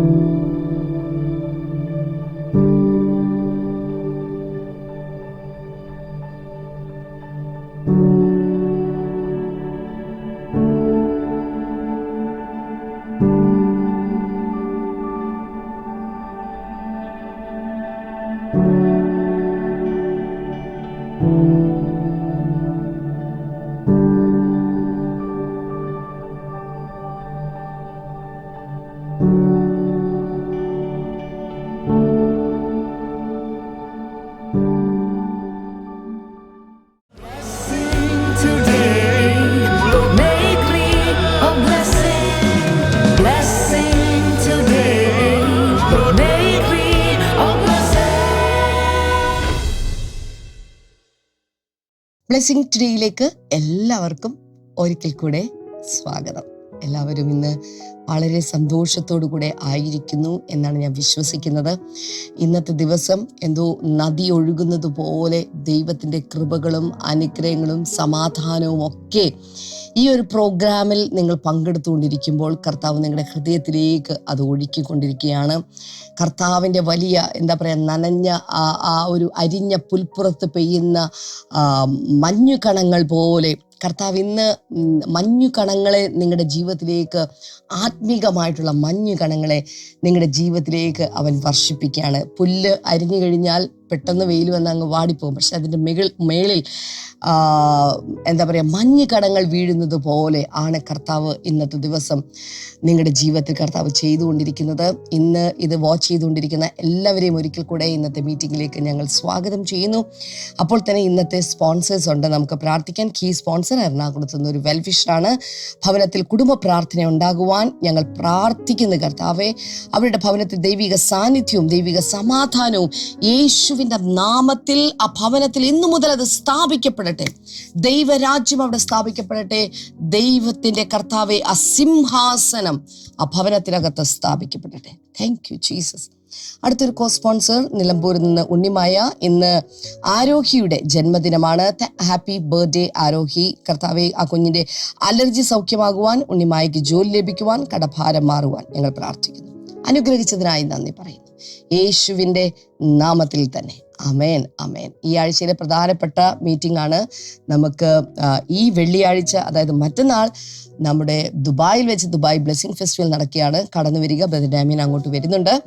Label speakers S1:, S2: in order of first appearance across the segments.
S1: thank you
S2: blessing ടുഡേയിലേക്ക് എല്ലാവർക്കും ഒരിക്കൽ കൂടെ സ്വാഗതം. എല്ലാവരും ഇന്ന് വളരെ സന്തോഷത്തോടു കൂടെ ആയിരിക്കുന്നു എന്നാണ് ഞാൻ വിശ്വസിക്കുന്നത്. ഇന്നത്തെ ദിവസം എന്തോ നദി ഒഴുകുന്നത് പോലെ ദൈവത്തിന്റെ കൃപകളും അനുഗ്രഹങ്ങളും സമാധാനവും ഒക്കെ ഈ ഒരു പ്രോഗ്രാമിൽ നിങ്ങൾ പങ്കെടുത്തുകൊണ്ടിരിക്കുമ്പോൾ കർത്താവ് നിങ്ങളുടെ ഹൃദയത്തിലേക്ക് അത് ഒഴുക്കിക്കൊണ്ടിരിക്കുകയാണ്. കർത്താവിന്റെ വലിയ എന്താ പറയുക നനഞ്ഞ ആ ഒരു അരിഞ്ഞ പുൽപ്പുറത്ത് പെയ്യുന്ന മഞ്ഞുകണങ്ങൾ പോലെ കർത്താവ് ഇന്ന് മഞ്ഞു കണങ്ങളെ നിങ്ങളുടെ ജീവിതത്തിലേക്ക് ആത്മീകമായിട്ടുള്ള മഞ്ഞു കണങ്ങളെ നിങ്ങളുടെ ജീവിതത്തിലേക്ക് അവൻ വർഷിപ്പിക്കുകയാണ്. പുല്ല് അരിഞ്ഞു കഴിഞ്ഞാൽ പെട്ടെന്ന് വെയിൽ വന്ന് അങ്ങ് വാടിപ്പോകും. പക്ഷെ അതിന്റെ മികൾ മേളിൽ എന്താ പറയുക മഞ്ഞ് കടങ്ങൾ വീഴുന്നത് പോലെ ആണ് കർത്താവ് ഇന്നത്തെ ദിവസം നിങ്ങളുടെ ജീവിതത്തിൽ കർത്താവ് ചെയ്തുകൊണ്ടിരിക്കുന്നത്. ഇന്ന് ഇത് വാച്ച് ചെയ്തുകൊണ്ടിരിക്കുന്ന എല്ലാവരെയും ഒരിക്കൽ കൂടെ ഇന്നത്തെ മീറ്റിംഗിലേക്ക് ഞങ്ങൾ സ്വാഗതം ചെയ്യുന്നു. അപ്പോൾ തന്നെ ഇന്നത്തെ സ്പോൺസേഴ്സ് ഉണ്ട്. നമുക്ക് പ്രാർത്ഥിക്കാൻ കീ സ്പോൺസർ എറണാകുളത്ത് നിന്ന് ഒരു വെൽഫിഷാണ് ഭവനത്തിൽ കുടുംബ പ്രാർത്ഥന ഉണ്ടാകുവാൻ ഞങ്ങൾ പ്രാർത്ഥിക്കുന്നു കർത്താവെ. അവരുടെ ഭവനത്തിൽ ദൈവിക സാന്നിധ്യവും ദൈവിക സമാധാനവും യേശുവിന്റെ നാമത്തിൽ ആ ഭവനത്തിൽ ഇന്നു മുതൽ അത് സ്ഥാപിക്കപ്പെടട്ടെ. ദൈവരാജ്യം അവിടെ സ്ഥാപിക്കപ്പെടട്ടെ. ദൈവത്തിന്റെ കർത്താവെ ആ സിംഹാസനം ആ ഭവനത്തിനകത്ത് സ്ഥാപിക്കപ്പെടട്ടെ. താങ്ക് യു ജീസസ് അടുത്തൊരു കോ സ്പോൺസർ നിലമ്പൂരിൽ നിന്ന് ഉണ്ണിമായ. ഇന്ന് ആരോഹിയുടെ ജന്മദിനമാണ്. Happy birthday Arohi. കർത്താവെ ആ കുഞ്ഞിന്റെ അലർജി സൗഖ്യമാകുവാൻ ഉണ്ണിമായയ്ക്ക് ജോലി ലഭിക്കുവാൻ കടഭാരം മാറുവാൻ ഞങ്ങൾ പ്രാർത്ഥിക്കുന്നു. അനുഗ്രഹിച്ചതിനായി നന്ദി പറയുന്നു. യേശുവിന്റെ നാമത്തിൽ തന്നെ. അമേൻ അമേൻ ഈ ആഴ്ചയിലെ പ്രധാനപ്പെട്ട മീറ്റിംഗ് ആണ് നമുക്ക് ഈ വെള്ളിയാഴ്ച അതായത് മറ്റന്നാൾ നമ്മുടെ ദുബായിൽ വെച്ച് ദുബായ് ബ്ലെസ്സിംഗ് ഫെസ്റ്റിവൽ നടക്കുകയാണ്. കടന്നു വരിക ബദഡാമിൻ അങ്ങോട്ട് വരുന്നുണ്ട്.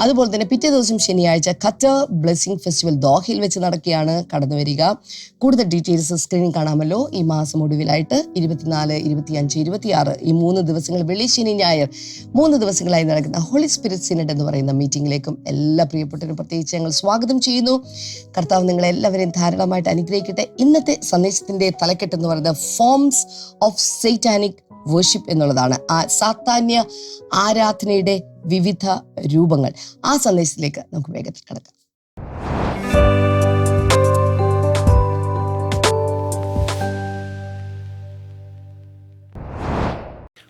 S2: അതുപോലെ തന്നെ പിറ്റേ ദിവസം ശനിയാഴ്ച ഖത്തർ ബ്ലെസ്സിംഗ് ഫെസ്റ്റിവൽ ദോഹയിൽ വെച്ച് നടക്കുകയാണ്. കടന്നു വരിക. കൂടുതൽ ഡീറ്റെയിൽസ് സ്ക്രീനിൽ കാണാമല്ലോ. ഈ മാസം ഒടുവിലായിട്ട് ഇരുപത്തിനാല് ഇരുപത്തിയഞ്ച് ഇരുപത്തിയാറ് ഈ മൂന്ന് ദിവസങ്ങൾ വെള്ളി ശനി ഞായർ മൂന്ന് ദിവസങ്ങളായി നടക്കുന്ന ഹോളി സ്പിരിറ്റ് സിനഡ് എന്ന് പറയുന്ന മീറ്റിംഗിലേക്കും എല്ലാ പ്രിയപ്പെട്ടവരും പ്രത്യേകിച്ച് ഞങ്ങൾ സ്വാഗതം ചെയ്യുന്നു. കർത്താവ് നിങ്ങളെ എല്ലാവരെയും ധാരാളമായിട്ട് അനുഗ്രഹിക്കട്ടെ. ഇന്നത്തെ സന്ദേശത്തിന്റെ തലക്കെട്ട് എന്ന് പറയുന്നത് ഫോംസ് ഓഫ് സൈറ്റാനിക് വർഷിപ്പ് എന്നുള്ളതാണ്. ആ സാത്താന്യ ആരാധനയുടെ വിവിധ രൂപങ്ങൾ. ആ സന്ദേശത്തിലേക്ക് നമുക്ക് വേഗത്തിൽ കിടക്കാം.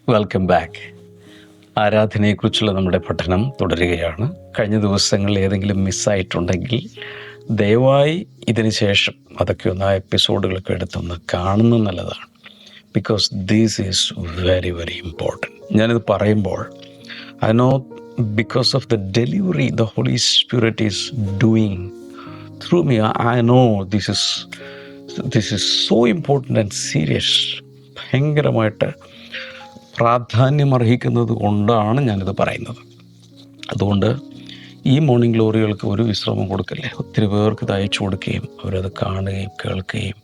S3: വെൽക്കം ബാക്ക് ആരാധനയെക്കുറിച്ചുള്ള നമ്മുടെ പഠനം തുടരുകയാണ്. കഴിഞ്ഞ ദിവസങ്ങളിൽ ഏതെങ്കിലും മിസ്സായിട്ടുണ്ടെങ്കിൽ ദയവായി ഇതിന് ശേഷം അതൊക്കെ ഒന്ന് ആ എപ്പിസോഡുകളൊക്കെ എടുത്തൊന്ന് കാണുന്നത് നല്ലതാണ്. Because these is very very important ഞാനിത് പറയുമ്പോൾ I know because of the delivery the holy spirit is doing through me I know this is this is so important and serious ഭയങ്കരമായിട്ട് പ്രാധാന്യം അർഹിക്കുന്നത് കൊണ്ടാണ് ഞാനിത് പറയുന്നത്. അതുകൊണ്ട് ഈ മോർണിംഗ് ഗ്ലോറികൾക്ക് ഒരു വിശ്രമം കൊടുക്കല്ലേ? ഒത്തിരി പേർക്ക് ഇത് അയച്ചു കൊടുക്കുകയും അവരത് കാണുകയും കേൾക്കുകയും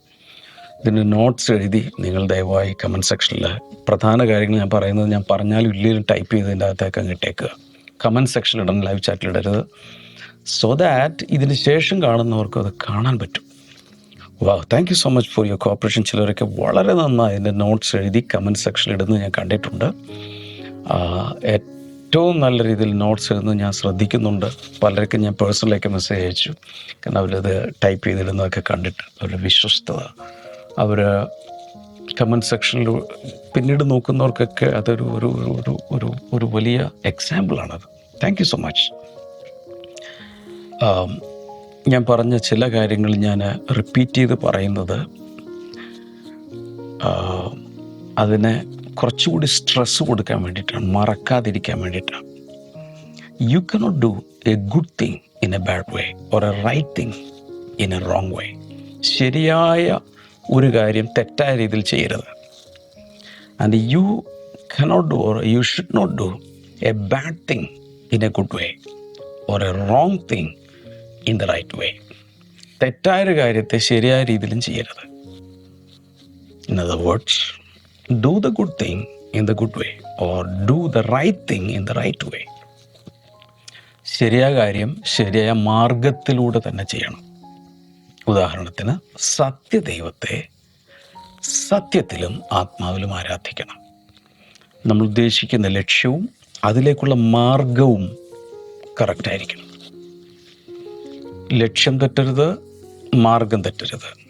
S3: ഇതിന്റെ നോട്ട്സ് എഴുതി നിങ്ങൾ ദയവായി കമന്റ് സെക്ഷനിൽ പ്രധാന കാര്യങ്ങൾ ഞാൻ പറയുന്നത് ഞാൻ പറഞ്ഞാലും ഇല്ലെങ്കിലും ടൈപ്പ് ചെയ്തതിന്റെ അകത്തേക്ക് അങ്ങ് ഇട്ടേക്കുക. കമന്റ് സെക്ഷനിൽ ഇടണം ലൈവ് ചാറ്റിൽ ഇടരുത്. സോ ദാറ്റ് ഇതിന് ശേഷം കാണുന്നവർക്ക് അത് കാണാൻ പറ്റും. വാ thank you so much for your cooperation ചിലരൊക്കെ വളരെ നന്നായി എന്റെ നോട്ട്സ് എഴുതി കമന്റ് സെക്ഷനിൽ ഇടുന്നത് ഞാൻ കണ്ടിട്ടുണ്ട്. ഏറ്റവും നല്ല രീതിയിൽ നോട്ട്സ് എഴുതുന്നത് ഞാൻ ശ്രദ്ധിക്കുന്നുണ്ട്. പലർക്കും ഞാൻ പേഴ്സണലൊക്കെ മെസ്സേജ് അയച്ചു. കാരണം അവരത് ടൈപ്പ് ചെയ്തിടുന്നതൊക്കെ കണ്ടിട്ട് അവരുടെ വിശ്വസ്തത. അവർ കമന്റ് സെക്ഷനിൽ പിന്നീട് നോക്കുന്നവർക്കൊക്കെ അതൊരു ഒരു ഒരു- ഒരു ഒരു വലിയ എക്സാമ്പിളാണത് താങ്ക് യു സോ മച്ച് ഞാൻ പറഞ്ഞ ചില കാര്യങ്ങൾ ഞാൻ റിപ്പീറ്റ് ചെയ്ത് പറയുന്നത് അതിനെ കുറച്ചുകൂടി സ്ട്രെസ് കൊടുക്കാൻ വേണ്ടിയിട്ടാണ് മറക്കാതിരിക്കാൻ വേണ്ടിയിട്ടാണ്. You cannot do a good thing in a bad way or a right thing in a wrong way ശരിയായ ഒരു കാര്യം തെറ്റായ രീതിയിൽ ചെയ്യരുത്. And you cannot do or you should not do a bad thing in a good way or a wrong thing in the right way തെറ്റായൊരു കാര്യത്തെ ശരിയായ രീതിയിലും ചെയ്യരുത്. In other words do the good thing in the good way or do the right thing in the right way ശരിയായ കാര്യം ശരിയായ മാർഗത്തിലൂടെ തന്നെ ചെയ്യണം. ഉദാഹരണത്തിന് സത്യദൈവത്തെ സത്യത്തിലും ആത്മാവിലും ആരാധിക്കണം. നമ്മൾ ഉദ്ദേശിക്കുന്ന ലക്ഷ്യവും അതിലേക്കുള്ള മാർഗവും കറക്റ്റായിരിക്കണം ലക്ഷ്യം തെറ്റരുത് മാർഗം തെറ്റരുത്.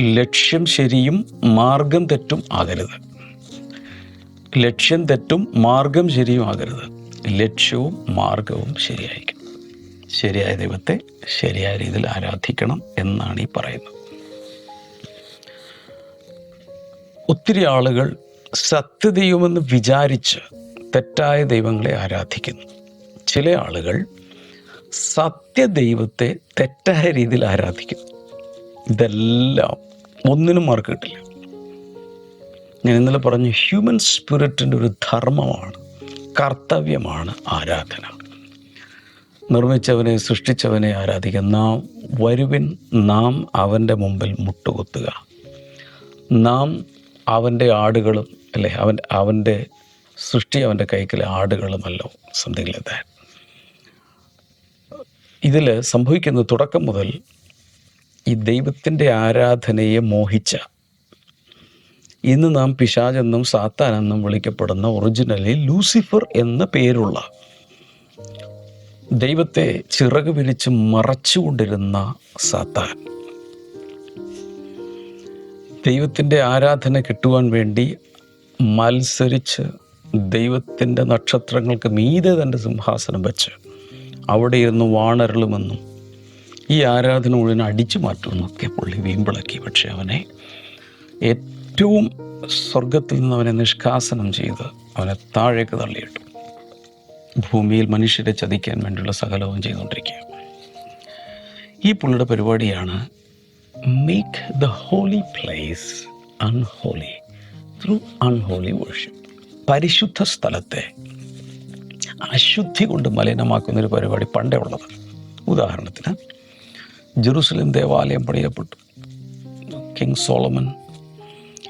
S3: ലക്ഷ്യം ശരിയും മാർഗം തെറ്റും ആകരുത്. ലക്ഷ്യം തെറ്റും മാർഗം ശരിയും ആകരുത്. ലക്ഷ്യവും മാർഗവും ശരിയായിരിക്കണം. ശരിയായ ദൈവത്തെ ശരിയായ രീതിയിൽ ആരാധിക്കണം എന്നാണ് ഈ പറയുന്നത്. ഒത്തിരി ആളുകൾ സത്യ ദൈവമെന്ന് വിചാരിച്ച് തെറ്റായ ദൈവങ്ങളെ ആരാധിക്കുന്നു. ചില ആളുകൾ സത്യ ദൈവത്തെ തെറ്റായ രീതിയിൽ ആരാധിക്കുന്നു. ഇതെല്ലാം ഒന്നിനും മാർക്ക് കിട്ടില്ല ഞാൻ ഇന്നലെ പറഞ്ഞു ഹ്യൂമൻ സ്പിരിറ്റിന്റെ ഒരു ധർമ്മമാണ് കർത്തവ്യമാണ് ആരാധന. നിർമ്മിച്ചവനെ സൃഷ്ടിച്ചവനെ ആരാധിക്കുക നാം വരുവിൻ നാം അവന്റെ മുമ്പിൽ മുട്ടുകുത്തുക. നാം അവന്റെ ആടുകളും അല്ലേ അവൻ അവന്റെ സൃഷ്ടി അവന്റെ കൈക്കിലെ ആടുകളുമല്ലോ സംതിങ് ലൈക്ക് ദാറ്റ് ഇതിൽ സംഭവിക്കുന്ന തുടക്കം മുതൽ ഈ ദൈവത്തിന്റെ ആരാധനയെ മോഹിച്ച ഇന്ന് നാം പിശാജെന്നും സാത്താനെന്നും വിളിക്കപ്പെടുന്ന ഒറിജിനലി ലൂസിഫർ എന്ന പേരുള്ള ദൈവത്തെ ചിറക് വിരിച്ച് മറച്ചുകൊണ്ടിരുന്ന സാത്താൻ. ദൈവത്തിന്റെ ആരാധന കിട്ടുവാൻ വേണ്ടി മത്സരിച്ച് ദൈവത്തിന്റെ നക്ഷത്രങ്ങൾക്ക് മീതെ തന്റെ സിംഹാസനം വെച്ച് അവിടെ ഇരുന്ന് വാണരളുമെന്നും ഈ ആരാധന മുഴുവൻ അടിച്ചു മാറ്റുമെന്നൊക്കെ പുള്ളി വീമ്പിളക്കി. പക്ഷെ അവനെ ഏറ്റവും സ്വർഗത്തിൽ നിന്ന് അവനെ നിഷ്കാസനം ചെയ്ത് അവനെ താഴേക്ക് തള്ളിയിട്ടു. ഭൂമിയിൽ മനുഷ്യരെ ചതിക്കാൻ വേണ്ടിയുള്ള സകലവും ചെയ്തുകൊണ്ടിരിക്കുക ഈ പുള്ളിയുടെ പരിപാടിയാണ് make the holy place unholy through unholy worship പരിശുദ്ധ സ്ഥലത്തെ അശുദ്ധി കൊണ്ട് മലിനമാക്കുന്ന ഒരു പരിപാടി പണ്ടേ ഉള്ളത്. ഉദാഹരണത്തിന് ജെറുസലേം ദേവാലയം പണിയപ്പെട്ടു. കിങ് സോളമൻ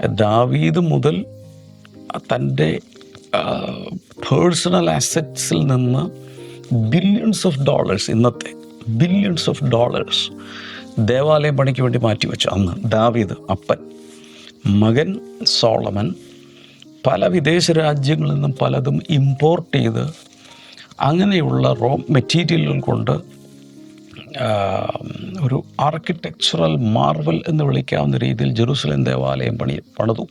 S3: ദാവീദ് മുതൽ തന്റെ പേഴ്സണൽ അസറ്റ്സിൽ നിന്ന് ബില്യൺസ് ഓഫ് ഡോളേഴ്സ് ഇന്നത്തെ ബില്യൺസ് ഓഫ് ഡോളേഴ്സ് ദേവാലയം പണിക്ക് വേണ്ടി മാറ്റിവെച്ചു. അന്ന് ദാവീദ് അപ്പൻ മകൻ സോളമൻ പല വിദേശ രാജ്യങ്ങളിൽ നിന്നും പലതും ഇമ്പോർട്ട് ചെയ്ത് അങ്ങനെയുള്ള റോ മെറ്റീരിയലുകൾ കൊണ്ട് ഒരു ആർക്കിടെക്ചറൽ മാർവൽ എന്ന് വിളിക്കാവുന്ന രീതിയിൽ ജെറുസലേം ദേവാലയം പണി പണിതു.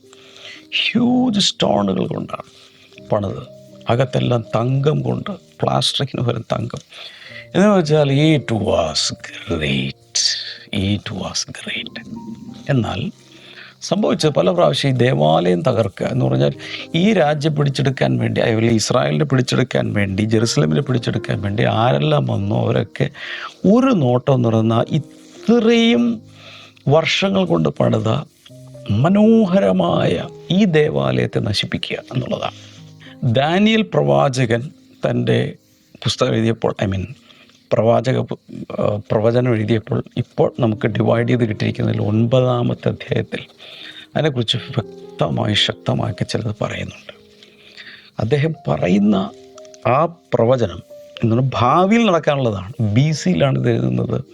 S3: ഹ്യൂജ് സ്റ്റോണുകൾ കൊണ്ടാണ് പണിത് അകത്തെല്ലാം തങ്കം കൊണ്ട് പ്ലാസ്റ്റിക്കിന് പകരം തങ്കം. എന്ന് വെച്ചാൽ it was great it was great എന്നാൽ സംഭവിച്ചത് പല പ്രാവശ്യം ഈ ദേവാലയം തകർക്കുക എന്ന് പറഞ്ഞാൽ ഈ രാജ്യം പിടിച്ചെടുക്കാൻ വേണ്ടി അതുപോലെ ഇസ്രായേലിനെ പിടിച്ചെടുക്കാൻ വേണ്ടി ജെറുസലമിനെ പിടിച്ചെടുക്കാൻ വേണ്ടി ആരെല്ലാം വന്നോ അവരൊക്കെ ഒരു നോട്ടം എന്ന് ഇത്രയും വർഷങ്ങൾ കൊണ്ട് പണിത മനോഹരമായ ഈ ദേവാലയത്തെ നശിപ്പിക്കുക എന്നുള്ളതാണ്. ദാനിയൽ പ്രവാചകൻ തന്റെ പുസ്തകം എഴുതിയപ്പോൾ ഐ മീൻ പ്രവാചക പ്രവചനം എഴുതിയപ്പോൾ ഇപ്പോൾ നമുക്ക് ഡിവൈഡ് ചെയ്ത് കിട്ടിയിരിക്കുന്നതിൽ ഒൻപതാമത്തെ അധ്യായത്തിൽ അതിനെക്കുറിച്ച് വ്യക്തമായി ശക്തമാക്കി ചിലത് പറയുന്നുണ്ട്. അദ്ദേഹം പറയുന്ന ആ പ്രവചനം എന്താണ് ഭാവിയിൽ നടക്കാനുള്ളതാണ്. ബി സിയിലാണ് ഇത് എഴുതുന്നത്.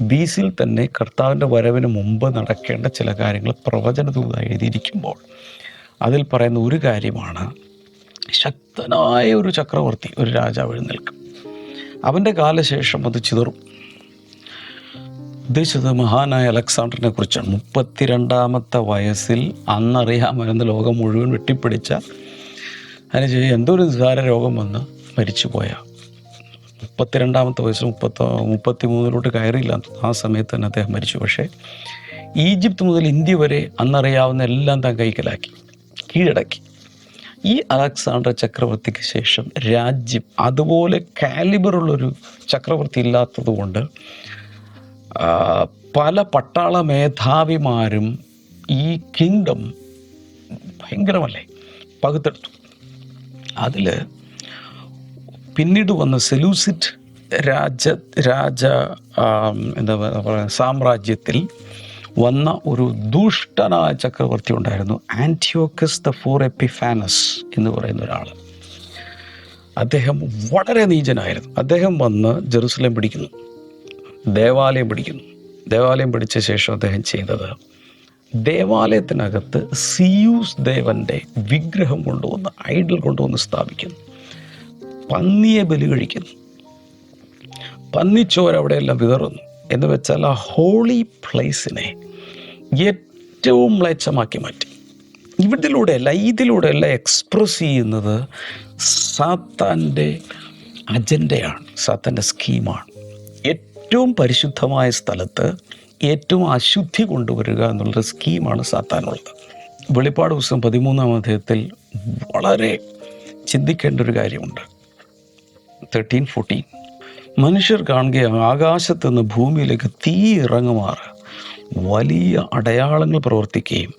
S3: ബി സിയിൽ തന്നെ കർത്താവിന്റെ വരവിന് മുമ്പ് നടക്കേണ്ട ചില കാര്യങ്ങൾ പ്രവചനത്തിൽ എഴുതിയിരിക്കുമ്പോൾ അതിൽ പറയുന്ന ഒരു കാര്യമാണ് ശക്തനായ ഒരു ചക്രവർത്തി ഒരു രാജാവ് എഴുന്നേൽക്കും. അവന്റെ കാലശേഷം അത് ചിതറും. ഉദ്ദേശിച്ചത് മഹാനായ അലക്സാണ്ടറിനെ കുറിച്ചാണ്. മുപ്പത്തിരണ്ടാമത്തെ വയസ്സിൽ അന്നറിയാമെന്ന് ലോകം മുഴുവൻ വെട്ടിപ്പിടിച്ച അതിന് ചെയ്യും എന്തോ ഒരു നിസ്സാര രോഗം വന്ന് മരിച്ചു മരിച്ചുപോയ. മുപ്പത്തിരണ്ടാമത്തെ വയസ്സിൽ മുപ്പത്തി മുപ്പത്തി മൂന്നിലോട്ട് കയറിയില്ല. ആ സമയത്ത് തന്നെ അദ്ദേഹം മരിച്ചു. പക്ഷേ ഈജിപ്ത് മുതൽ ഇന്ത്യ വരെ അന്നറിയാവുന്ന എല്ലാം താൻ കൈക്കലാക്കി കീഴടക്കി. ഈ അലക്സാണ്ടർ ചക്രവർത്തിക്ക് ശേഷം രാജ്യം അതുപോലെ കാലിബറുള്ളൊരു ചക്രവർത്തി ഇല്ലാത്തതുകൊണ്ട് പല പട്ടാള മേധാവിമാരും ഈ കിങ്ഡം ഭയങ്കരമല്ലേ? പകുത്തെടുത്തു. അതിൽ പിന്നീട് വന്ന സെലൂസിറ്റ് രാജ രാജ എന്താ പറയുക സാമ്രാജ്യത്തിൽ വന്ന ഒരു ദുഷ്ടനായ ചക്രവർത്തി ഉണ്ടായിരുന്നു. ആന്റിയോക്കസ് ദ ഫോർ എപ്പിഫാനസ് എന്ന് പറയുന്ന ഒരാൾ അദ്ദേഹം വളരെ നീചനായിരുന്നു. അദ്ദേഹം വന്ന് ജെറുസലേം പിടിക്കുന്നു. ദേവാലയം പിടിക്കുന്നു. ദേവാലയം പിടിച്ച ശേഷം അദ്ദേഹം ചെയ്തത് ദേവാലയത്തിനകത്ത് സിയൂസ് ദേവന്റെ വിഗ്രഹം കൊണ്ടുവന്ന് ഐഡൽ കൊണ്ടുവന്ന് സ്ഥാപിക്കുന്നു. പന്നിയെ ബലി കഴിക്കുന്നു. പന്നിച്ചോരവിടെയെല്ലാം വിതറുന്നു. എന്ന് വെച്ചാൽ ആ ഹോളി പ്ലേസിനെ ഏറ്റവും മ്ലേച്ഛമാക്കി മാറ്റി. ഇവിടിലൂടെയല്ല ഇതിലൂടെയല്ല എക്സ്പ്രസ് ചെയ്യുന്നത് സാത്താന്റെ അജണ്ടയാണ് സാത്താന്റെ സ്കീമാണ് ഏറ്റവും പരിശുദ്ധമായ സ്ഥലത്ത് ഏറ്റവും അശുദ്ധി കൊണ്ടുവരിക എന്നുള്ളൊരു സ്കീമാണ് സാത്താനുള്ളത്. വെളിപ്പാട് ദിവസം പതിമൂന്നാം അധ്യായത്തിൽ വളരെ ചിന്തിക്കേണ്ട ഒരു കാര്യമുണ്ട്. തേർട്ടീൻ ഫോർട്ടീൻ മനുഷ്യർ കാണുക ആകാശത്ത് നിന്ന് ഭൂമിയിലേക്ക് തീ ഇറങ്ങുമാറ്. വലിയ അടയാളങ്ങൾ പ്രവർത്തിക്കുകയും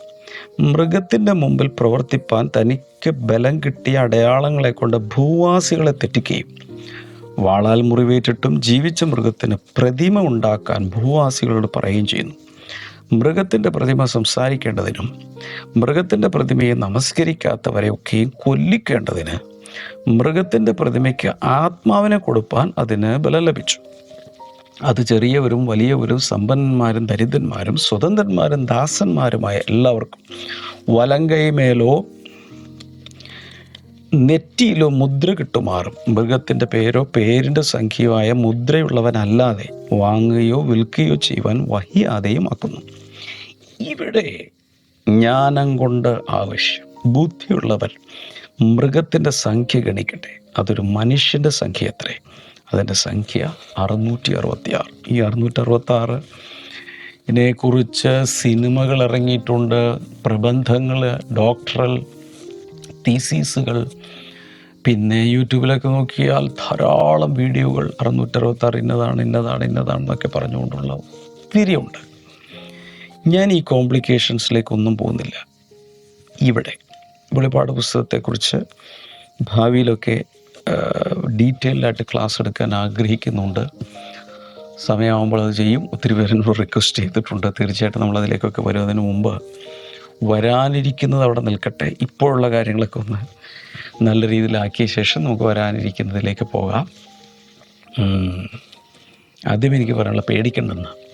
S3: മൃഗത്തിന്റെ മുമ്പിൽ പ്രവർത്തിപ്പാൻ തനിക്ക് ബലം കിട്ടിയ അടയാളങ്ങളെ കൊണ്ട് ഭൂവാസികളെ തെറ്റിക്കുകയും വാളാൽ മുറിവേറ്റിട്ടും ജീവിച്ച മൃഗത്തിന് പ്രതിമ ഉണ്ടാക്കാൻ ഭൂവാസികളോട് പറയുകയും ചെയ്യുന്നു. മൃഗത്തിന്റെ പ്രതിമ സംസാരിക്കേണ്ടതിനും മൃഗത്തിന്റെ പ്രതിമയെ നമസ്കരിക്കാത്തവരെയൊക്കെയും കൊല്ലിക്കേണ്ടതിന് മൃഗത്തിന്റെ പ്രതിമയ്ക്ക് ആത്മാവിനെ കൊടുപ്പാൻ അതിന് ബലം ലഭിച്ചു. അത് ചെറിയവരും വലിയവരും സമ്പന്നന്മാരും ദരിദ്രന്മാരും സ്വതന്ത്രന്മാരും ദാസന്മാരുമായ എല്ലാവർക്കും വലങ്കൈമേലോ നെറ്റിയിലോ മുദ്ര കിട്ടുമാറും. മൃഗത്തിന്റെ പേരോ പേരിന്റെ സംഖ്യയായ മുദ്രയുള്ളവനല്ലാതെ വാങ്ങുകയോ വിൽക്കുകയോ ചെയ്യുവാൻ വഹിയാതെയും ആക്കുന്നു. ഇവിടെ ജ്ഞാനം കൊണ്ട് ആവശ്യം ബുദ്ധിയുള്ളവർ മൃഗത്തിന്റെ സംഖ്യ ഗണിക്കട്ടെ. അതൊരു മനുഷ്യന്റെ സംഖ്യ എത്രേ അതിന്റെ സംഖ്യ അറുന്നൂറ്റി അറുപത്തി ആറ് ഈ അറുന്നൂറ്റി അറുപത്തി ആറ് ഇതിനെക്കുറിച്ച് സിനിമകൾ ഇറങ്ങിയിട്ടുണ്ട് പ്രബന്ധങ്ങൾ ഡോക്ടറൽ തീസീസുകൾ പിന്നെ യൂട്യൂബിലൊക്കെ നോക്കിയാൽ ധാരാളം വീഡിയോകൾ അറുന്നൂറ്ററുപത്താറ് ഇന്നതാണ് ഇന്നതാണ് ഇന്നതാണ് എന്നൊക്കെ പറഞ്ഞുകൊണ്ടുള്ള ഒത്തിരിയുണ്ട് ഞാൻ ഈ കോംപ്ലിക്കേഷൻസിലേക്കൊന്നും പോകുന്നില്ല. ഇവിടെ വെളിപ്പാട് പുസ്തകത്തെക്കുറിച്ച് ഭാവിയിലൊക്കെ ഡീറ്റെയിൽഡായിട്ട് ക്ലാസ് എടുക്കാൻ ആഗ്രഹിക്കുന്നുണ്ട്. സമയമാകുമ്പോൾ അത് ചെയ്യും. ഒത്തിരി പേരെന്നോട് റിക്വസ്റ്റ് ചെയ്തിട്ടുണ്ട്. തീർച്ചയായിട്ടും നമ്മൾ അതിലേക്കൊക്കെ വരുന്നതിന് മുമ്പ് വരാനിരിക്കുന്നത് അവിടെ നിൽക്കട്ടെ. ഇപ്പോഴുള്ള കാര്യങ്ങളൊക്കെ ഒന്ന് നല്ല രീതിയിലാക്കിയ ശേഷം നമുക്ക് വരാനിരിക്കുന്നതിലേക്ക് പോകാം. ആദ്യം എനിക്ക് പറയാനുള്ള പേടിക്കണ്ടെന്ന്.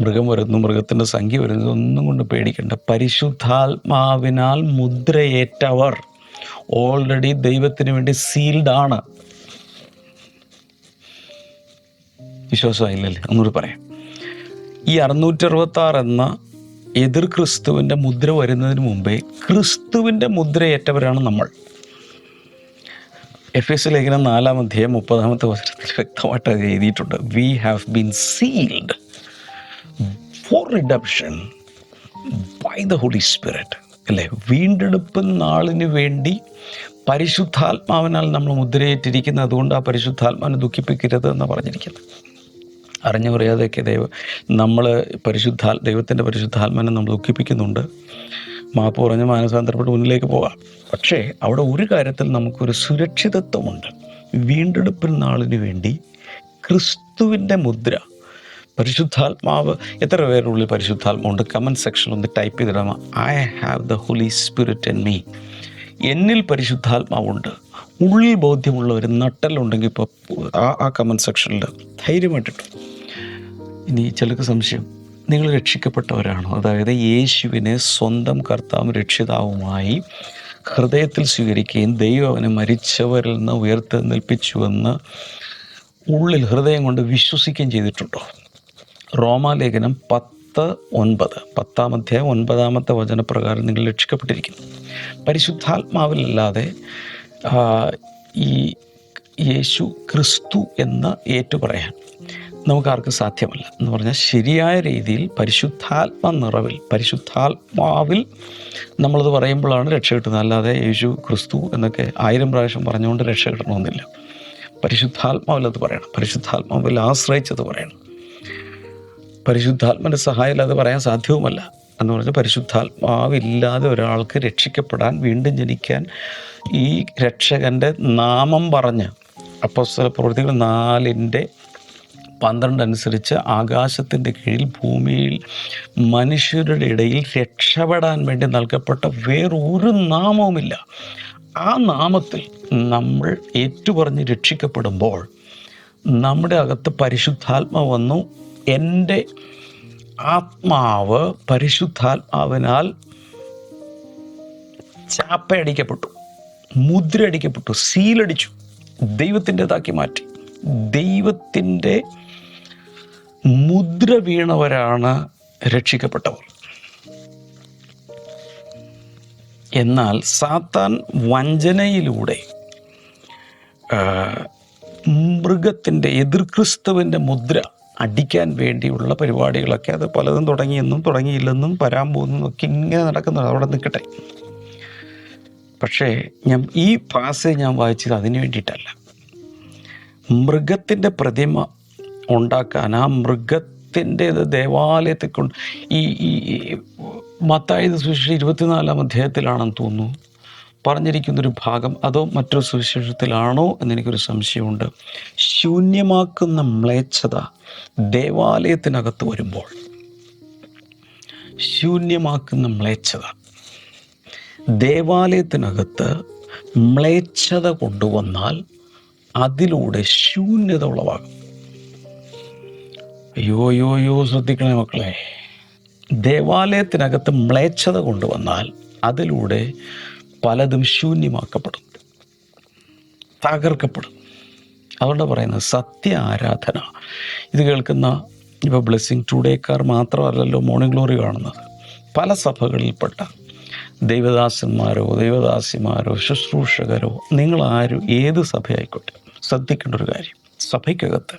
S3: മൃഗം വരുന്നു മൃഗത്തിന്റെ സംഖ്യ വരുന്നു ഒന്നും കൊണ്ട് പേടിക്കേണ്ട. പരിശുദ്ധാത്മാവിനാൽ മുദ്രയേറ്റവർ ഓൾറെഡി ദൈവത്തിന് വേണ്ടി സീൽഡ് ആണ്. വിശ്വാസമായില്ലല്ലേ? ഒന്നുകൂടി പറയാം. ഈ അറുന്നൂറ്റി അറുപത്തി ആറ് എന്ന എതിർ ക്രിസ്തുവിന്റെ മുദ്ര വരുന്നതിന് മുമ്പേ ക്രിസ്തുവിന്റെ മുദ്രയേറ്റവരാണ് നമ്മൾ. എഫ് എസ് ലേഖനം നാലാം അധ്യായം മുപ്പതാമത്തെ വചനത്തിൽ വ്യക്തമായിട്ട് എഴുതിയിട്ടുണ്ട്. We have been sealed for redemption by the Holy Spirit അല്ലേ? വീണ്ടെടുപ്പ് നാളിന് വേണ്ടി പരിശുദ്ധാത്മാവിനാൽ നമ്മൾ മുദ്രയേറ്റിരിക്കുന്നത് അതുകൊണ്ട് ആ പരിശുദ്ധാത്മാവിനെ ദുഃഖിപ്പിക്കരുത് എന്ന് പറഞ്ഞിരിക്കുന്നത്. അറിഞ്ഞു പറയാതെയൊക്കെ ദൈവ നമ്മൾ പരിശുദ്ധാ ദൈവത്തിന്റെ പരിശുദ്ധാത്മാനെ നമ്മൾ ദുഃഖിപ്പിക്കുന്നുണ്ട്. മാപ്പ് പറഞ്ഞ് മാനസാന്തരപ്പെട്ട് മുന്നിലേക്ക് പോകാം. പക്ഷേ അവിടെ ഒരു കാര്യത്തിൽ നമുക്കൊരു സുരക്ഷിതത്വമുണ്ട്. വീണ്ടെടുപ്പിൻ നാളിന് വേണ്ടി ക്രിസ്തുവിന്റെ മുദ്ര പരിശുദ്ധാത്മാവ്. എത്ര പേരുടെ പരിശുദ്ധാത്മാവ് ഉണ്ട് കമന്റ് സെക്ഷനിൽ ഒന്ന് ടൈപ്പ് ചെയ്തിടാം. I have the Holy Spirit in me എന്നിൽ പരിശുദ്ധാത്മാവുണ്ട്. ഉള്ളിൽ ബോധ്യമുള്ള ഒരു നട്ടലുണ്ടെങ്കിൽ ഇപ്പോൾ ആ ആ കമന്റ് സെക്ഷനിൽ ധൈര്യമായിട്ടിട്ടു. ഇനി ചിലർക്ക് സംശയം. നിങ്ങൾ രക്ഷിക്കപ്പെട്ടവരാണോ? അതായത് യേശുവിനെ സ്വന്തം കർത്താവും രക്ഷിതാവുമായി ഹൃദയത്തിൽ സ്വീകരിക്കുകയും ദൈവം അവനെ മരിച്ചവരിൽ നിന്ന് ഉയർത്തെഴുന്നേൽപ്പിച്ചുവെന്ന് ഉള്ളിൽ ഹൃദയം കൊണ്ട് വിശ്വസിക്കുകയും ചെയ്തിട്ടുണ്ടോ? റോമാലേഖനം പത്ത് ഒൻപത്. പത്താമത്തെ ഒൻപതാമത്തെ വചനപ്രകാരം നിങ്ങൾ രക്ഷിക്കപ്പെട്ടിരിക്കുന്നു. പരിശുദ്ധാത്മാവിലല്ലാതെ ഈ യേശു ക്രിസ്തു എന്ന് ഏറ്റുപറയാൻ നമുക്കാർക്കും സാധ്യമല്ല. എന്ന് പറഞ്ഞാൽ ശരിയായ രീതിയിൽ പരിശുദ്ധാത്മ നിറവിൽ പരിശുദ്ധാത്മാവിൽ നമ്മളത് പറയുമ്പോഴാണ് രക്ഷ കിട്ടുന്നത്. അല്ലാതെ യേശു ക്രിസ്തു എന്നൊക്കെ ആയിരം പ്രാവശ്യം പറഞ്ഞുകൊണ്ട് രക്ഷ കിട്ടണമെന്നില്ല. പരിശുദ്ധാത്മാവിൽ അത് പറയണം. പരിശുദ്ധാത്മാവിൽ ആശ്രയിച്ചത് പറയണം. പരിശുദ്ധാത്മന്റെ സഹായം അത് പറയാൻ സാധ്യവുമല്ല എന്ന് പറഞ്ഞാൽ പരിശുദ്ധാത്മാവില്ലാതെ ഒരാൾക്ക് രക്ഷിക്കപ്പെടാൻ വീണ്ടും ജനിക്കാൻ ഈ രക്ഷകന്റെ നാമം പറഞ്ഞ് അപ്പോസ്തല പ്രവൃത്തികൾ നാലിന്റെ പന്ത്രണ്ട് അനുസരിച്ച് ആകാശത്തിന്റെ കീഴിൽ ഭൂമിയിൽ മനുഷ്യരുടെ ഇടയിൽ രക്ഷപ്പെടാൻ വേണ്ടി നൽകപ്പെട്ട വേറൊരു നാമവുമില്ല. ആ നാമത്തിൽ നമ്മൾ ഏറ്റുപറഞ്ഞ് രക്ഷിക്കപ്പെടുമ്പോൾ നമ്മുടെ അകത്ത് പരിശുദ്ധാത്മ വന്നു. എന്റെ ആത്മാവ് പരിശുദ്ധാത്മാവിനാൽ ചാപ്പയടിക്കപ്പെട്ടു മുദ്രയടിക്കപ്പെട്ടു സീലടിച്ചു ദൈവത്തിന്റെതാക്കി മാറ്റി. ദൈവത്തിന്റെ മുദ്ര വീണവരാണ് രക്ഷിക്കപ്പെട്ടവർ. എന്നാൽ സാത്താൻ വഞ്ചനയിലൂടെ മൃഗത്തിന്റെ എതിർക്രിസ്തുവിന്റെ മുദ്ര അടിക്കാൻ വേണ്ടിയുള്ള പരിപാടികളൊക്കെ അത് പലതും തുടങ്ങിയെന്നും തുടങ്ങിയില്ലെന്നും വരാൻ പോകുന്നതും ഒക്കെ ഇങ്ങനെ നടക്കുന്നുണ്ട്. അവിടെ നിൽക്കട്ടെ. പക്ഷേ ഞാൻ ഈ പാസ് ഞാൻ വായിച്ചത് അതിനു വേണ്ടിയിട്ടല്ല. മൃഗത്തിന്റെ പ്രതിമ ഉണ്ടാക്കാൻ ആ മൃഗത്തിന്റെ ദേവാലയത്തെ കൊണ്ട് ഈ ഈ മത്തായത് സൂക്ഷിച്ച് ഇരുപത്തിനാലാം അധ്യായത്തിലാണെന്ന് തോന്നുന്നു. പറഞ്ഞിരിക്കുന്നൊരു ഭാഗം അതോ മറ്റൊരു സുവിശേഷത്തിലാണോ എന്നെനിക്കൊരു സംശയമുണ്ട്. ശൂന്യമാക്കുന്ന മ്ലേച്ഛത ദേവാലയത്തിനകത്ത് വരുമ്പോൾ. ശൂന്യമാക്കുന്ന മ്ലേച്ഛത. ദേവാലയത്തിനകത്ത് മ്ലേച്ഛത കൊണ്ടുവന്നാൽ അതിലൂടെ ശൂന്യത ഉളവാകും. അയ്യോ അയ്യോ യോ ശ്രദ്ധിക്കണേ മക്കളെ. ദേവാലയത്തിനകത്ത് മ്ലേച്ഛത കൊണ്ടുവന്നാൽ അതിലൂടെ പലതും ശൂന്യമാക്കപ്പെടും തകർക്കപ്പെടും അതുകൊണ്ട് പറയുന്നത് സത്യ ആരാധന ഇത് കേൾക്കുന്ന ഇപ്പോൾ ബ്ലെസ്സിങ് ടുഡേക്കാർ മാത്രമല്ലല്ലോ മോർണിംഗ് ഗ്ലോറി കാണുന്നത്. പല സഭകളിൽപ്പെട്ട ദൈവദാസന്മാരോ ദൈവദാസിമാരോ ശുശ്രൂഷകരോ നിങ്ങളാരും ഏത് സഭയായിക്കോട്ടെ ശ്രദ്ധിക്കേണ്ട ഒരു കാര്യം. സഭയ്ക്കകത്ത്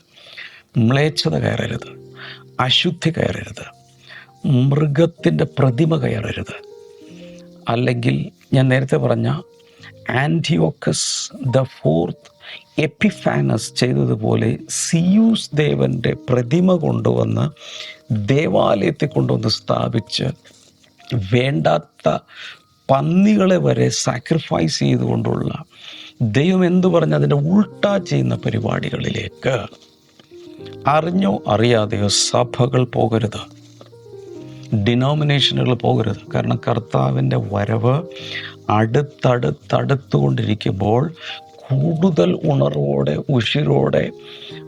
S3: മ്ലേച്ഛത കയറരുത് അശുദ്ധി കയറരുത് മൃഗത്തിന്റെ പ്രതിമ കയറരുത്. അല്ലെങ്കിൽ ഞാൻ നേരത്തെ പറഞ്ഞ ആന്റിയോക്കസ് ദ ഫോർത്ത് എപ്പിഫാനസ് ചെയ്തതുപോലെ സിയൂസ് ദേവന്റെ പ്രതിമ കൊണ്ടുവന്ന് ദേവാലയത്തിൽ കൊണ്ടുവന്ന് സ്ഥാപിച്ച് വേണ്ടാത്ത പന്നികളെ വരെ സാക്രിഫൈസ് ചെയ്തുകൊണ്ടുള്ള ദൈവം എന്തു പറഞ്ഞ? അതിന്റെ ഉൾട്ടാ ചെയ്യുന്ന പരിപാടികളിലേക്ക്. അറിഞ്ഞോ അറിയാതെയോ സഭകൾ പോകരുത്. ഡിനോമിനേഷനുകൾ പോകരുത്. കാരണം കർത്താവിന്റെ വരവ് അടുത്തടുത്തടുത്തുകൊണ്ടിരിക്കുമ്പോൾ കൂടുതൽ ഉണർവോടെ ഉഷിരോടെ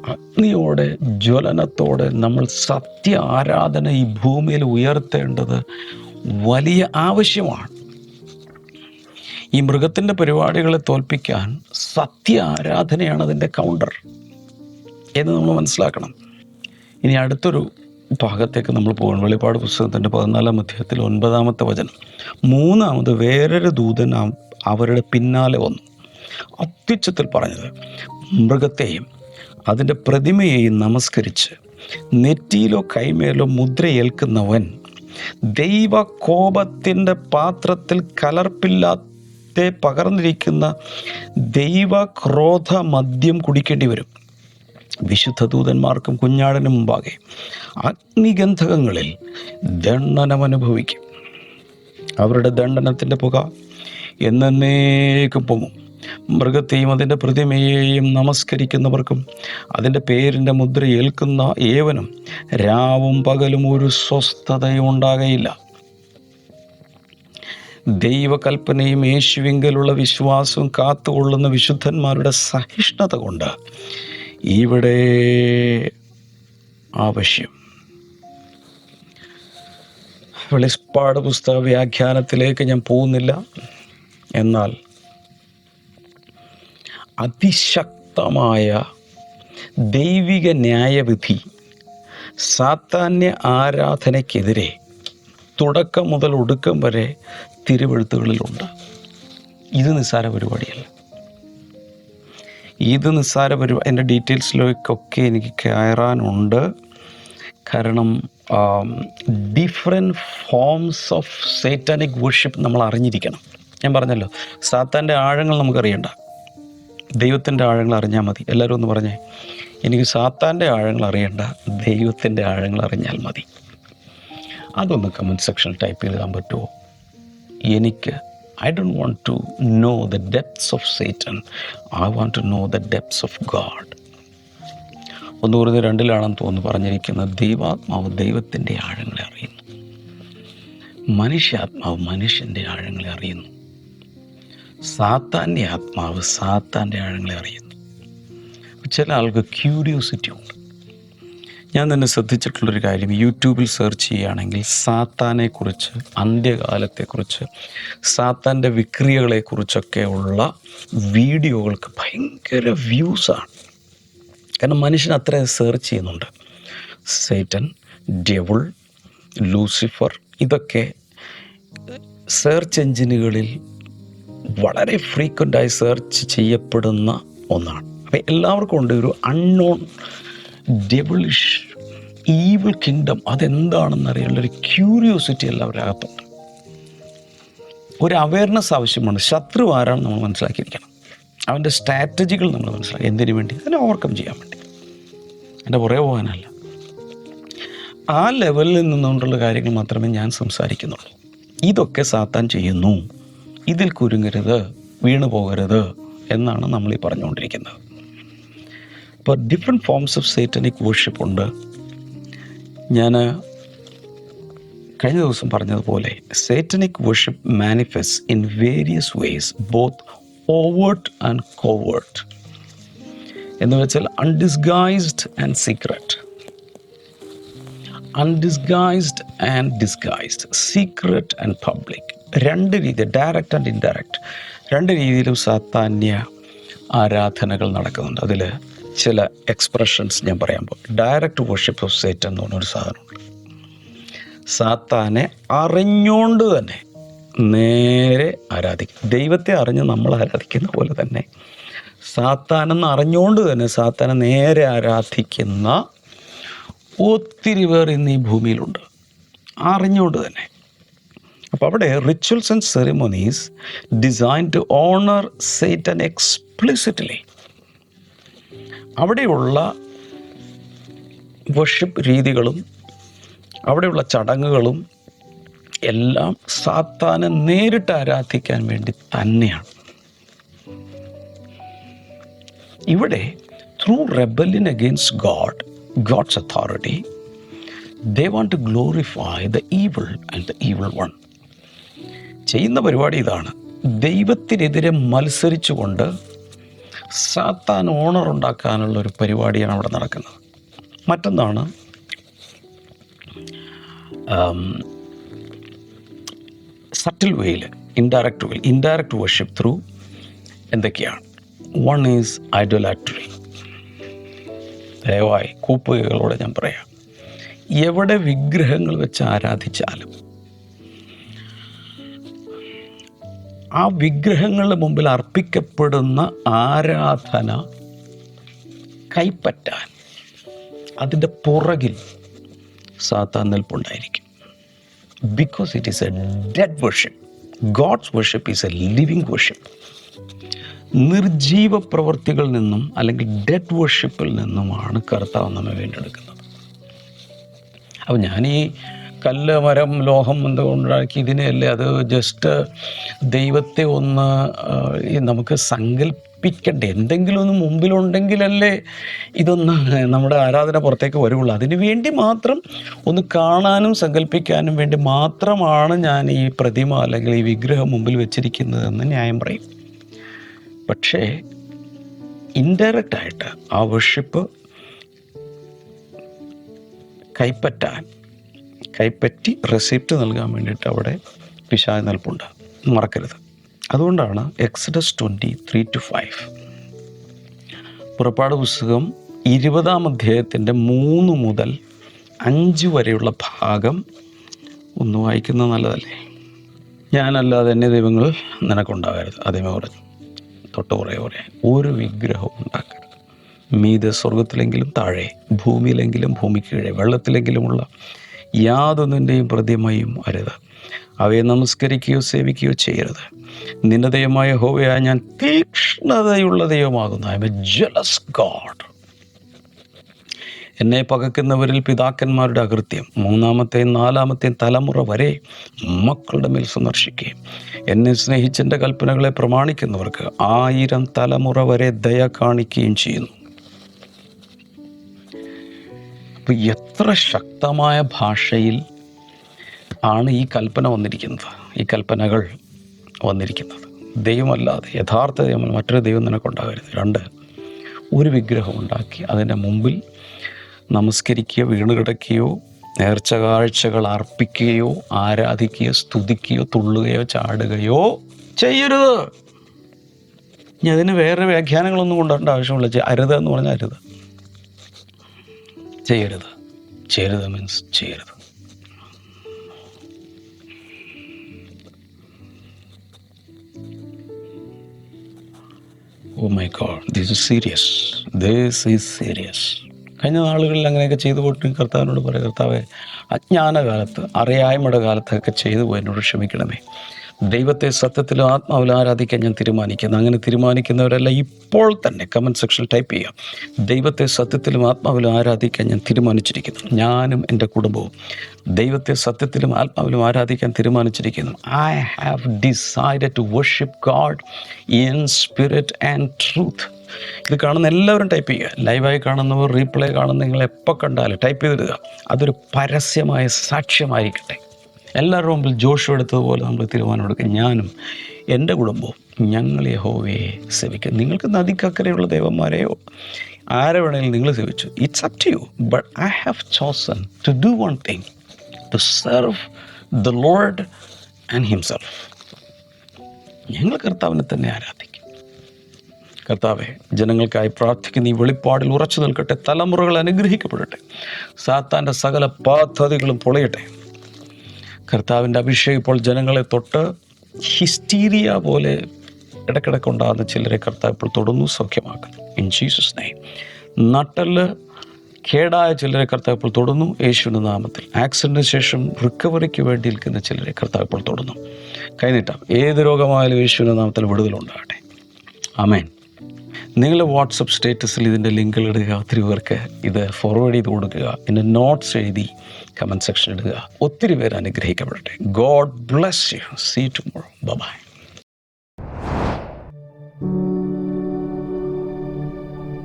S3: അഗ്നിയോടെ ജ്വലനത്തോടെ നമ്മൾ സത്യ ആരാധന ഈ ഭൂമിയിൽ ഉയർത്തേണ്ടത് വലിയ ആവശ്യമാണ്. ഈ മൃഗത്തിന്റെ പരിപാടികളെ തോൽപ്പിക്കാൻ സത്യ ആരാധനയാണ് അതിന്റെ കൗണ്ടർ എന്ന് നമ്മൾ മനസ്സിലാക്കണം. ഇനി അടുത്തൊരു ഭാഗത്തേക്ക് നമ്മൾ പോകണം. വെളിപ്പാട് പുസ്തകത്തിന്റെ പതിനാലാം അധ്യായത്തിൽ ഒൻപതാമത്തെ വചനം. മൂന്നാമത് വേറൊരു ദൂതൻ അവരുടെ പിന്നാലെ വന്നു. അത്യുച്ചത്തിൽ പറഞ്ഞത് മൃഗത്തെയും അതിന്റെ പ്രതിമയെയും നമസ്കരിച്ച് നെറ്റിയിലോ കൈമേലോ മുദ്രയേൽക്കുന്നവൻ ദൈവ കോപത്തിന്റെ പാത്രത്തിൽ കലർപ്പില്ലാത്ത പകർന്നിരിക്കുന്ന ദൈവ ക്രോധ മദ്യം കുടിക്കേണ്ടി വരും. വിശുദ്ധ ദൂതന്മാർക്കും കുഞ്ഞാടിനും മുമ്പാകെ അഗ്നിഗന്ധകങ്ങളിൽ ദണ്ഡനം അനുഭവിക്കും അവരുടെ ദണ്ഡനത്തിന്റെ പുക എന്നേക്കും പൊങ്ങും. മൃഗത്തെയും അതിന്റെ പ്രതിമയെയും നമസ്കരിക്കുന്നവർക്കും അതിന്റെ പേരിന്റെ മുദ്ര ഏൽക്കുന്ന ഏവനും രാവും പകലും ഒരു സ്വസ്ഥതയും ഉണ്ടാകയില്ല ദൈവകൽപ്പനയും യേശുവിങ്കലുള്ള വിശ്വാസവും കാത്തുകൊള്ളുന്ന വിശുദ്ധന്മാരുടെ സഹിഷ്ണുത കൊണ്ട് ഇവിടെ ആവശ്യം. വെളിപ്പാട് പുസ്തക വ്യാഖ്യാനത്തിലേക്ക് ഞാൻ പോകുന്നില്ല. എന്നാൽ അതിശക്തമായ ദൈവിക ന്യായവിധി സാത്താന്യ ആരാധനയ്ക്കെതിരെ തുടക്കം മുതൽ ഒടുക്കം വരെ തിരുവെഴുത്തുകളിലുണ്ട്. ഇത് നിസ്സാര പരിപാടിയല്ല. ഇത് നിസ്സാര പരിപാടി എന്റെ ഡീറ്റെയിൽസിലേക്കൊക്കെ എനിക്ക് കയറാനുണ്ട്. കാരണം different forms of satanic worship നമ്മൾ അറിഞ്ഞിരിക്കണം. ഞാൻ പറഞ്ഞല്ലോ സാത്താന്റെ ആഴങ്ങൾ നമുക്കറിയണ്ട. ദൈവത്തിന്റെ ആഴങ്ങൾ അറിഞ്ഞാൽ മതി. എല്ലാവരും ഒന്ന് പറഞ്ഞേ. എനിക്ക് സാത്താന്റെ ആഴങ്ങൾ അറിയണ്ട ദൈവത്തിന്റെ ആഴങ്ങൾ അറിഞ്ഞാൽ മതി. അതൊന്ന് കമന്റ് സെക്ഷനിൽ ടൈപ്പ് ചെയ്താൻ പറ്റുമോ? എനിക്ക് I do want to know the depths of Satan I want to know the depths of God ഒന്ന് പറഞ്ഞ് രണ്ടിലാണെന്ന് തോന്നുന്നു പറഞ്ഞിരിക്കുന്നത് ദൈവാത്മാവ് ദൈവത്തിന്റെ ആഴങ്ങളെ അറിയുന്നു. മനുഷ്യാത്മാവ് മനുഷ്യന്റെ ആഴങ്ങളെ അറിയുന്നു. സാത്താന്റെ ആത്മാവ് സാത്താന്റെ ആഴങ്ങളെ അറിയുന്നു. ചില ആൾക്ക് ക്യൂരിയോസിറ്റി ഉണ്ട്. ഞാൻ തന്നെ ശ്രദ്ധിച്ചിട്ടുള്ളൊരു കാര്യം. യൂട്യൂബിൽ സെർച്ച് ചെയ്യുകയാണെങ്കിൽ സാത്താനെക്കുറിച്ച് അന്ത്യകാലത്തെക്കുറിച്ച് സാത്താന്റെ വിക്രിയകളെക്കുറിച്ചൊക്കെ ഉള്ള വീഡിയോകൾക്ക് ഭയങ്കര വ്യൂസാണ് കാരണം മനുഷ്യൻ അത്ര സെർച്ച് ചെയ്യുന്നുണ്ട്. സേറ്റൻ ഡെവിൾ ലൂസിഫർ ഇതൊക്കെ സെർച്ച് എഞ്ചിനുകളിൽ വളരെ ഫ്രീക്വന്റായി സെർച്ച് ചെയ്യപ്പെടുന്ന ഒന്നാണ്. അപ്പം എല്ലാവർക്കും ഉണ്ട് ഒരു അൺനോൺ ഡെവിളിഷ് ഈവിൾ കിങ്ഡം അതെന്താണെന്ന് അറിയാനുള്ള ഒരു ക്യൂരിയോസിറ്റി എല്ലാവരുടെ അകത്തുണ്ട്. ഒരു അവയർനെസ് ആവശ്യമാണ്. ശത്രു ആരാണ് നമ്മൾ മനസ്സിലാക്കിയിരിക്കണം. അവന്റെ സ്ട്രാറ്റജികൾ നമ്മൾ മനസ്സിലാക്കി. എന്തിനു വേണ്ടി? അതിനെ ഓവർകം ചെയ്യാൻ വേണ്ടി. എന്റെ പുറകെ പോകാനല്ല. ആ ലെവലിൽ നിന്നുകൊണ്ടുള്ള കാര്യങ്ങൾ മാത്രമേ ഞാൻ സംസാരിക്കുന്നുള്ളൂ. ഇതൊക്കെ സാത്താൻ ചെയ്യുന്നു. ഇതിൽ കുരുങ്ങരുത് വീണു പോകരുത് എന്നാണ് നമ്മൾ ഈ പറഞ്ഞുകൊണ്ടിരിക്കുന്നത്. അപ്പോൾ different forms of satanic worship ഉണ്ട്. ഞാൻ കഴിഞ്ഞ ദിവസം പറഞ്ഞതുപോലെ satanic worship manifest in various ways both overt and covert എന്ന് വെച്ചാൽ undisguised and secret undisguised and disguised secret and public രണ്ട് രീതി ഡയറക്റ്റ് ആൻഡ് ഇൻഡയറക്റ്റ് രണ്ട് രീതിയിലും സാത്താന്യ ആരാധനകൾ നടക്കുന്നുണ്ട്. അതിൽ ചില എക്സ്പ്രഷൻസ് ഞാൻ പറയാൻ പോകും. ഡയറക്റ്റ് വർഷിപ്പ് ഓഫ് സേറ്റ് എന്ന് പറഞ്ഞൊരു സാധനമുണ്ട്. സാത്താനെ അറിഞ്ഞുകൊണ്ട് തന്നെ നേരെ ആരാധിക്കും. ദൈവത്തെ അറിഞ്ഞ് നമ്മൾ ആരാധിക്കുന്ന പോലെ തന്നെ സാത്താനെന്ന് അറിഞ്ഞുകൊണ്ട് തന്നെ സാത്താനെ നേരെ ആരാധിക്കുന്ന ഒത്തിരി പേർ ഇന്ന് ഈ ഭൂമിയിലുണ്ട്. അറിഞ്ഞുകൊണ്ട് തന്നെ. അപ്പോൾ അവിടെ rituals and ceremonies design to honour Satan and explicitly അവിടെയുള്ള വർഷിപ്പ് രീതികളും അവിടെയുള്ള ചടങ്ങുകളും എല്ലാം സാത്താനെ നേരിട്ട് ആരാധിക്കാൻ വേണ്ടി തന്നെയാണ്. ഇവിടെ through rebellion against God God's authority they want to glorify the evil and the evil one ചെയ്യുന്ന പരിപാടി ഇതാണ്. ദൈവത്തിനെതിരെ മത്സരിച്ചുകൊണ്ട് സാത്താൻ ഓണർ ഉണ്ടാക്കാനുള്ള ഒരു പരിപാടിയാണ് അവിടെ നടക്കുന്നത്. മറ്റൊന്നാണ് സട്ടിൽ വേയിൽ ഇൻഡയറക്റ്റ് വേയിൽ ഇൻഡയറക്റ്റ് വർഷിപ്പ് ത്രൂ എന്തൊക്കെയാണ്? വൺ ഈസ് ഐഡോലാട്രി ദയവായി കൂപ്പുകകളോടെ ഞാൻ പറയാം. എവിടെ വിഗ്രഹങ്ങൾ വെച്ച് ആരാധിച്ചാലും ആ വിഗ്രഹങ്ങളുടെ മുമ്പിൽ അർപ്പിക്കപ്പെടുന്ന ആരാധന കൈപ്പറ്റാൻ അതിന്റെ പുറകിൽ സാത്താൻ നിൽപ്പുണ്ടായിരിക്കും. Because it is a dead worship God's worship is a living worship നിർജീവ പ്രവൃത്തികളിൽ നിന്നും അല്ലെങ്കിൽ ഡെഡ് വർഷിപ്പിൽ നിന്നുമാണ് കർത്താവ് നമ്മെ വീണ്ടെടുക്കുന്നത്. അപ്പോൾ ഞാൻ ഈ കല്ല് മരം ലോഹം എന്തുകൊണ്ടാക്കി ഇതിനെയല്ലേ? അത് ജസ്റ്റ് ദൈവത്തെ ഒന്ന് നമുക്ക് സങ്കല്പിക്കണ്ടേ? എന്തെങ്കിലും ഒന്ന് മുമ്പിലുണ്ടെങ്കിലല്ലേ ഇതൊന്ന് നമ്മുടെ ആരാധന പുറത്തേക്ക് വരുള്ളൂ. അതിനു വേണ്ടി മാത്രം ഒന്ന് കാണാനും സങ്കല്പിക്കാനും വേണ്ടി മാത്രമാണ് ഞാൻ ഈ പ്രതിമ അല്ലെങ്കിൽ ഈ വിഗ്രഹം മുമ്പിൽ വെച്ചിരിക്കുന്നതെന്ന് ന്യായം പറയും. പക്ഷേ ഇൻഡയറക്റ്റായിട്ട് ആ വർഷിപ്പ് കൈപ്പറ്റാൻ കൈപ്പറ്റി റെസിപ്റ്റ് നൽകാൻ വേണ്ടിയിട്ട് അവിടെ പിശാച് നിൽപ്പുണ്ട് മറക്കരുത്. അതുകൊണ്ടാണ് Exodus twenty three to five പുറപ്പാട് പുസ്തകം ഇരുപതാം അധ്യായത്തിന്റെ മൂന്ന് മുതൽ അഞ്ച് വരെയുള്ള ഭാഗം ഒന്ന് വായിക്കുന്നത് നല്ലതല്ലേ? ഞാനല്ലാതെ എന്നെ ദൈവങ്ങൾ നിനക്കുണ്ടാകരുത്. അതേമേ പറഞ്ഞു. തൊട്ട് കുറേ കുറേ ഒരു വിഗ്രഹവും ഉണ്ടാക്കരുത്. മീതെ സ്വർഗത്തിലെങ്കിലും താഴെ ഭൂമിയിലെങ്കിലും ഭൂമിക്ക് കീഴെ വെള്ളത്തിലെങ്കിലുമുള്ള യാതൊന്നിന്റെയും പ്രതിമയും അരുത്. അവയെ നമസ്കരിക്കുകയോ സേവിക്കുകയോ ചെയ്യരുത്. നിന്റെ ദൈവമായ ഹോവയായ ഞാൻ തീക്ഷ്ണതയുള്ള ദൈവമാകുന്നു. I am a jealous God എന്നെ പകക്കുന്നവരിൽ പിതാക്കന്മാരുടെ അകൃത്യം. മൂന്നാമത്തെയും നാലാമത്തെയും തലമുറ വരെ മക്കളുടെ മേൽ സന്ദർശിക്കുകയും എന്നെ സ്നേഹിച്ചെന്റെ കൽപ്പനകളെ പ്രമാണിക്കുന്നവർക്ക് ആയിരം തലമുറ വരെ ദയ കാണിക്കുകയും ചെയ്യുന്നു. അപ്പോൾ എത്ര ശക്തമായ ഭാഷയിൽ ആണ് ഈ കൽപ്പന വന്നിരിക്കുന്നത്? ഈ കൽപ്പനകൾ വന്നിരിക്കുന്നത്. ദൈവമല്ലാതെ യഥാർത്ഥ ദൈവം മറ്റൊരു ദൈവം നിനക്കുണ്ടാകരുത്. രണ്ട് ഒരു വിഗ്രഹം ഉണ്ടാക്കി അതിന്റെ മുമ്പിൽ നമസ്കരിക്കുകയോ വീണ് കിടക്കുകയോ നേർച്ച കാഴ്ചകൾ അർപ്പിക്കുകയോ ആരാധിക്കുകയോ സ്തുതിക്കുകയോ തുള്ളുകയോ ചാടുകയോ ചെയ്യരുത്. ഇനി അതിന് വേറെ വ്യാഖ്യാനങ്ങളൊന്നും കൊണ്ടുവരേണ്ട ആവശ്യമില്ല. ചെ- അരുത് എന്ന് പറഞ്ഞാൽ അരുത്. ചെയ്യരുത്. ചെയ്യരുത് മീൻസ് ചെയ്യരുത്. ഓ my God this is serious this is serious കഴിഞ്ഞ നാളുകളിൽ അങ്ങനെയൊക്കെ ചെയ്തു പോയിട്ട് കർത്താവിനോട് പറയാം കർത്താവെ അജ്ഞാനകാലത്ത് അറിയായ്മയുടെ കാലത്തൊക്കെ ചെയ്തു പോയി എന്നോട് ക്ഷമിക്കണമേ. ദൈവത്തെ സത്യത്തിലും ആത്മാവിലും ആരാധിക്കാൻ ഞാൻ തീരുമാനിക്കുന്നു. അങ്ങനെ തീരുമാനിക്കുന്നവരെല്ലാം ഇപ്പോൾ തന്നെ കമന്റ് സെക്ഷനിൽ ടൈപ്പ് ചെയ്യാം. ദൈവത്തെ സത്യത്തിലും ആത്മാവിലും ആരാധിക്കാൻ ഞാൻ തീരുമാനിച്ചിരിക്കുന്നു. ഞാനും എന്റെ കുടുംബവും ദൈവത്തെ സത്യത്തിലും ആത്മാവിലും ആരാധിക്കാൻ തീരുമാനിച്ചിരിക്കുന്നു. I have decide to worship God in spirit and truth ഇത് കാണുന്ന എല്ലാവരും ടൈപ്പ് ചെയ്യുക. ലൈവായി കാണുന്നവർ റീപ്ലേ കാണുന്ന നിങ്ങൾ എപ്പോൾ കണ്ടാലും ടൈപ്പ് ചെയ്തിടുക. അതൊരു പരസ്യമായ സാക്ഷ്യമായിരിക്കട്ടെ. എല്ലാവരുടെ മുമ്പിൽ ജോഷു എടുത്തതുപോലെ നമ്മൾ തീരുമാനം എടുക്കുക ഞാനും എന്റെ കുടുംബവും ഞങ്ങൾ യഹോവയെ സേവിക്കും. നിങ്ങൾക്ക് നദിക്കക്കരെയുള്ള ദേവന്മാരെയോ ആരെ വേണമെങ്കിലും നിങ്ങൾ സേവിച്ചു. It's up to you but I have chosen to do one thing to serve the Lord and himself ഞങ്ങൾ കർത്താവിനെ തന്നെ ആരാധിക്കും. കർത്താവെ ജനങ്ങൾക്കായി പ്രാർത്ഥിക്കുന്ന ഈ വെളിപ്പാടിൽ ഉറച്ചു നിൽക്കട്ടെ. തലമുറകൾ അനുഗ്രഹിക്കപ്പെടട്ടെ. സാത്താന്റെ സകല പദ്ധതികളും പൊളിയട്ടെ. കർത്താവിന്റെ അഭിഷേകം ഇപ്പോൾ ജനങ്ങളെ തൊട്ട് ഹിസ്റ്റീരിയ പോലെ ഇടയ്ക്കിടയ്ക്ക് ഉണ്ടാകുന്ന ചിലരെ കർത്താവ് ഇപ്പോൾ തൊടുന്നു സൗഖ്യമാക്കുന്നു. ഇൻ ജീസസ് നെയ്മ് നട്ടൽ കേടായ ചിലരെ കർത്താവ് ഇപ്പോൾ തൊടുന്നു യേശുവിന്റെ നാമത്തിൽ. ആക്സിഡന്റിന് ശേഷം റിക്കവറിക്ക് വേണ്ടി നിൽക്കുന്ന ചിലരെ കർത്താവ് ഇപ്പോൾ തൊടുന്നു. കൈനീട്ടാം. ഏത് രോഗമായാലും യേശുവിന്റെ നാമത്തിൽ വിടുതലുണ്ടാകട്ടെ. ആമേൻ നിങ്ങൾ വാട്സപ്പ് സ്റ്റേറ്റസിൽ ഇതിന്റെ ലിങ്കുകൾ ഇടുക ഒത്തിരി പേർക്ക് ഇത് ഫോർവേഡ് ചെയ്ത് കൊടുക്കുക പിന്നെ നോട്ട്സ് എഴുതി കമന്റ് സെക്ഷൻ ഇടുക. ഒത്തിരി പേര് അനുഗ്രഹിക്കപ്പെടട്ടെ. God bless you see tomorrow bye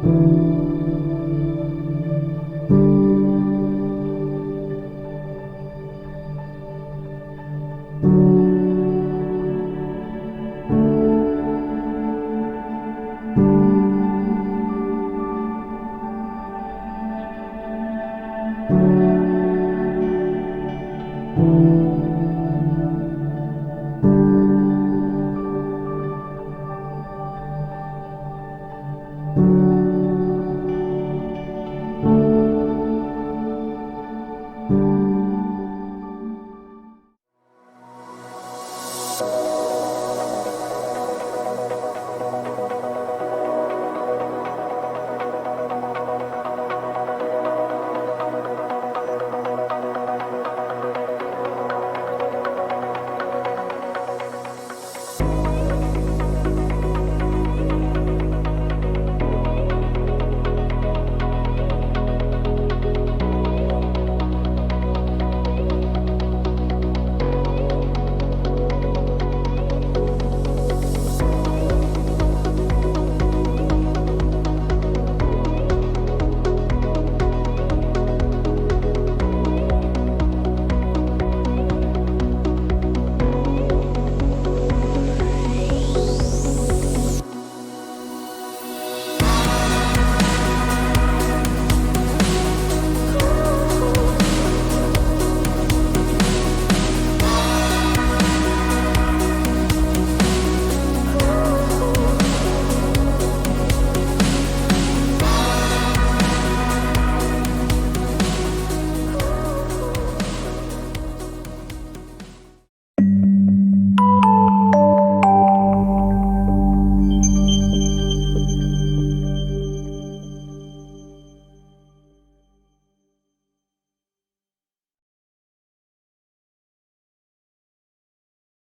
S1: thank